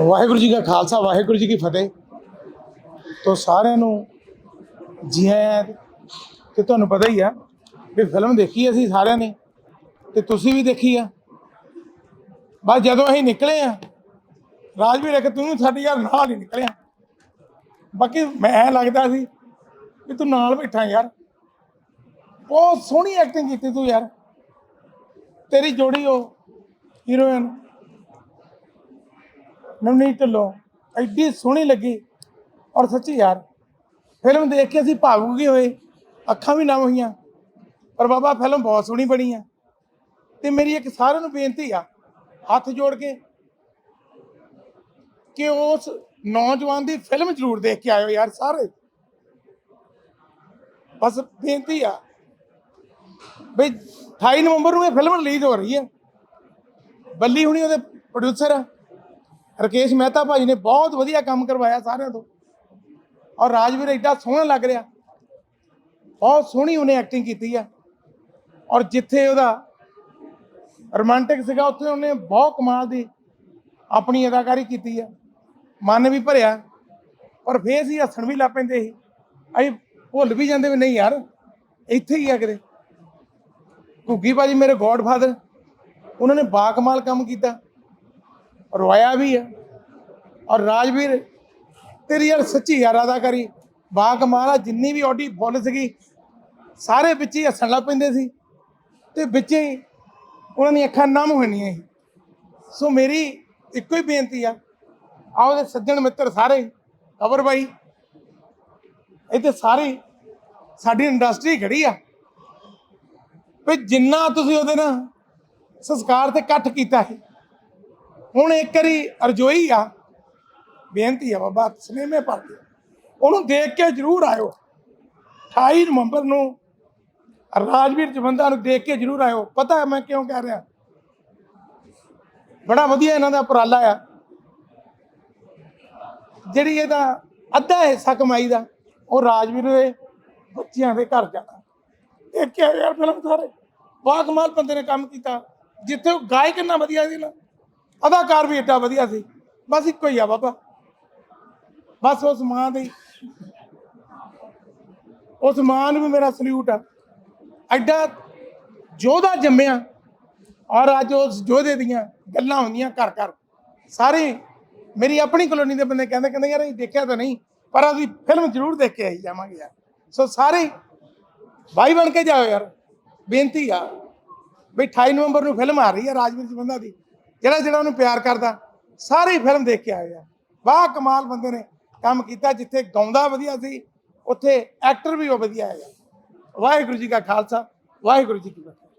ਵਾਹਿਗੁਰੂ ਜੀ ਕਾ ਖਾਲਸਾ, ਵਾਹਿਗੁਰੂ ਜੀ ਕੀ ਫਤਿਹ। ਤੋਂ ਸਾਰਿਆਂ ਨੂੰ ਜੀ ਆਇਆਂ ਤੇ ਤੁਹਾਨੂੰ ਪਤਾ ਹੀ ਆ ਵੀ ਫਿਲਮ ਦੇਖੀ ਅਸੀਂ ਸਾਰਿਆਂ ਨੇ ਤੇ ਤੁਸੀਂ ਵੀ ਦੇਖੀ ਆ। ਬਸ ਜਦੋਂ ਅਸੀਂ ਨਿਕਲੇ ਆ ਰਾਜਵੀਰ ਇੱਕ ਤੂੰ ਵੀ ਸਾਡੀ ਯਾਰ ਨਾਲ ਹੀ ਨਿਕਲਿਆ ਬਾਕੀ ਮੈਂ ਲੱਗਦਾ ਸੀ ਵੀ ਤੂੰ ਨਾਲ ਬੈਠਾ ਯਾਰ। ਬਹੁਤ ਸੋਹਣੀ ਐਕਟਿੰਗ ਕੀਤੀ ਤੂੰ ਯਾਰ। ਤੇਰੀ ਜੋੜੀ ਉਹ ਹੀਰੋਇਨ ਨਵਨੀਤ ਢਿੱਲੋਂ ਐਡੀ ਸੋਹਣੀ ਲੱਗੀ। ਔਰ ਸੱਚੀ ਯਾਰ, ਫਿਲਮ ਦੇਖ ਕੇ ਅਸੀਂ ਭਾਵੁਕ ਗਏ ਹੋਏ, ਅੱਖਾਂ ਵੀ ਨਮ ਹੋਈਆਂ, ਪਰ ਬਾਬਾ ਫਿਲਮ ਬਹੁਤ ਸੋਹਣੀ ਬਣੀ ਆ। ਤੇ ਮੇਰੀ ਇੱਕ ਸਾਰਿਆਂ ਨੂੰ ਬੇਨਤੀ ਆ, ਹੱਥ ਜੋੜ ਕੇ ਕਿ ਉਸ ਨੌਜਵਾਨ ਦੀ ਫਿਲਮ ਜ਼ਰੂਰ ਦੇਖ ਕੇ ਆਇਓ ਯਾਰ ਸਾਰੇ। ਬਸ ਬੇਨਤੀ ਆ ਬਈ 28 ਨਵੰਬਰ ਨੂੰ ਇਹ ਫਿਲਮ ਰਿਲੀਜ਼ ਹੋ ਰਹੀ ਹੈ ਬੱਲੀ ਹੁਣੀ ਉਹਦੇ ਪ੍ਰੋਡਿਊਸਰ ਆ। ਰਕੇਸ਼ ਮਹਿਤਾ ਭਾਜੀ ਨੇ ਬਹੁਤ ਵਧੀਆ ਕੰਮ ਕਰਵਾਇਆ ਸਾਰਿਆਂ ਤੋਂ। ਔਰ ਰਾਜਵੀਰ ਐਡਾ ਸੋਹਣਾ ਲੱਗ ਰਿਹਾ। ਬਹੁਤ ਸੋਹਣੀ ਉਹਨੇ ਐਕਟਿੰਗ ਕੀਤੀ ਆ। ਔਰ ਜਿੱਥੇ ਉਹਦਾ ਰੋਮਾਂਟਿਕ ਸੀਗਾ, ਉੱਥੇ ਉਹਨੇ ਬਹੁਤ ਕਮਾਲ ਦੀ ਆਪਣੀ ਅਦਾਕਾਰੀ ਕੀਤੀ ਆ। ਮਨ ਵੀ ਭਰਿਆ। ਔਰ ਫੇਰ ਅਸੀਂ ਹੱਸਣ ਵੀ ਲੱਗ ਪੈਂਦੇ ਸੀ। ਅਸੀਂ ਭੁੱਲ ਵੀ ਜਾਂਦੇ ਵੀ ਨਹੀਂ ਯਾਰ, ਇੱਥੇ ਹੀ ਆ ਕਿਤੇ। ਘੁੱਗੀ ਭਾਜੀ ਮੇਰੇ ਗੋਡਫਾਦਰ ਉਹਨਾਂ ਨੇ ਬਾਕਮਾਲ ਕੰਮ ਕੀਤਾ। ਰੋਇਆ ਵੀ ਆ ਔਰ ਰਾਜਵੀਰ, ਤੇਰੀ ਯਾਰ ਸੱਚੀ ਯਾਰ ਅਦਾਕਾਰੀ। ਬਾ ਕਮਾਲ ਆ ਜਿੰਨੀ ਵੀ ਆਡੀ ਫੁੱਲ ਸੀਗੀ, ਸਾਰੇ ਵਿੱਚ ਹੀ ਹੱਸਣ ਲੱਗ ਪੈਂਦੇ ਸੀ। ਤੇ ਵਿੱਚ ਹੀ ਉਹਨਾਂ ਦੀਆਂ ਅੱਖਾਂ ਨਮ ਹੋਣੀਆਂ ਸੀ। ਸੋ ਮੇਰੀ ਇੱਕੋ ਹੀ ਬੇਨਤੀ ਆ, ਆਓ ਦੇ ਸੱਜਣ ਮਿੱਤਰ ਸਾਰੇ ਕਬਰ ਬਾਈ। ਇੱਥੇ ਸਾਰੇ, ਸਾਡੀ ਇੰਡਸਟਰੀ ਖੜੀ ਆ। ਵੀ ਜਿੰਨਾ ਤੁਸੀਂ ਉਹਦੇ ਨਾਲ ਸੰਸਕਾਰ ਤੇ ਇਕੱਠ ਕੀਤਾ ਹੈ ਹੁਣ ਇੱਕ ਵਾਰੀ ਅਰਜੋਈ ਆ, ਬੇਨਤੀ ਆ ਬਾਬਾ, ਸਨੇਮੇ ਪੜ ਉਹਨੂੰ ਦੇਖ ਕੇ ਜਰੂਰ ਆਇਓ। 28 ਨਵੰਬਰ ਨੂੰ ਰਾਜਵੀਰ ਜਵੰਦਾ ਨੂੰ ਦੇਖ ਕੇ ਜਰੂਰ ਆਇਓ। ਪਤਾ ਹੈ ਮੈਂ ਕਿਉਂ ਕਹਿ ਰਿਹਾ? ਬੜਾ ਵਧੀਆ ਇਹਨਾਂ ਦਾ ਉਪਰਾਲਾ ਆ। ਜਿਹੜੀ ਇਹਦਾ ਅੱਧਾ ਹਿੱਸਾ ਕਮਾਈ ਦਾ, ਉਹ ਰਾਜਵੀਰ ਦੇ ਬੱਚਿਆਂ ਦੇ ਘਰ ਜਾਣਾ। ਦੇਖਿਆ ਯਾਰ ਫਿਲਮ ਸਾਰੇ। ਬਾ ਕਮਾਲ ਬੰਦੇ ਨੇ ਕੰਮ ਕੀਤਾ। ਜਿੱਥੇ ਉਹ ਗਾਇਕ ਇੰਨਾ ਵਧੀਆ ਸੀ ਨਾ ਅਦਾਕਾਰ ਵੀ ਏਡਾ ਵਧੀਆ ਸੀ। ਬਸ ਇੱਕੋ ਹੀ ਆ ਬਾਬਾ। ਬਸ ਉਸ ਮਾਂ ਦੀ ਉਸ ਮਾਂ ਨੂੰ ਵੀ ਮੇਰਾ ਸਲੂਟ ਆ। ਐਡਾ ਯੋਧਾ ਜੰਮਿਆ ਔਰ ਅੱਜ ਉਸ ਯੋਧੇ ਦੀਆਂ ਗੱਲਾਂ ਹੁੰਦੀਆਂ ਘਰ ਘਰ। ਸਾਰੇ ਮੇਰੀ ਆਪਣੀ ਕਲੋਨੀ ਦੇ ਬੰਦੇ ਕਹਿੰਦੇ ਕਹਿੰਦੇ, ਯਾਰ ਅਸੀਂ ਦੇਖਿਆ ਤਾਂ ਨਹੀਂ, ਪਰ ਅਸੀਂ ਫਿਲਮ ਜ਼ਰੂਰ ਦੇਖ ਕੇ ਆਈ ਜਾਵਾਂਗੇ ਯਾਰ। ਸੋ ਸਾਰੇ ਬਾਈ ਬਣ ਕੇ ਜਾਓ ਯਾਰ। ਬੇਨਤੀ ਆ ਵੀ 28 ਨਵੰਬਰ ਨੂੰ ਫਿਲਮ ਆ ਰਹੀ ਹੈ ਰਾਜਵੀਰ ਜਵੰਦਾ ਦੀ। ਜਿਹੜਾ ਜਿਹੜਾ ਉਹਨੂੰ ਪਿਆਰ ਕਰਦਾ, ਸਾਰੀ ਫਿਲਮ ਦੇਖ ਕੇ ਆਏ ਆ ਵਾਹ ਕਮਾਲ ਬੰਦੇ ਨੇ ਕੰਮ ਕੀਤਾ ਜਿੱਥੇ ਗਾਉਂਦਾ ਵਧੀਆ ਸੀ, ਉੱਥੇ ਐਕਟਰ ਵੀ ਉਹ ਵਧੀਆ ਹੈਗਾ ਵਾਹਿਗੁਰੂ ਜੀ ਕਾ ਖਾਲਸਾ, ਵਾਹਿਗੁਰੂ ਜੀ ਕੀ ਫਤਿਹ।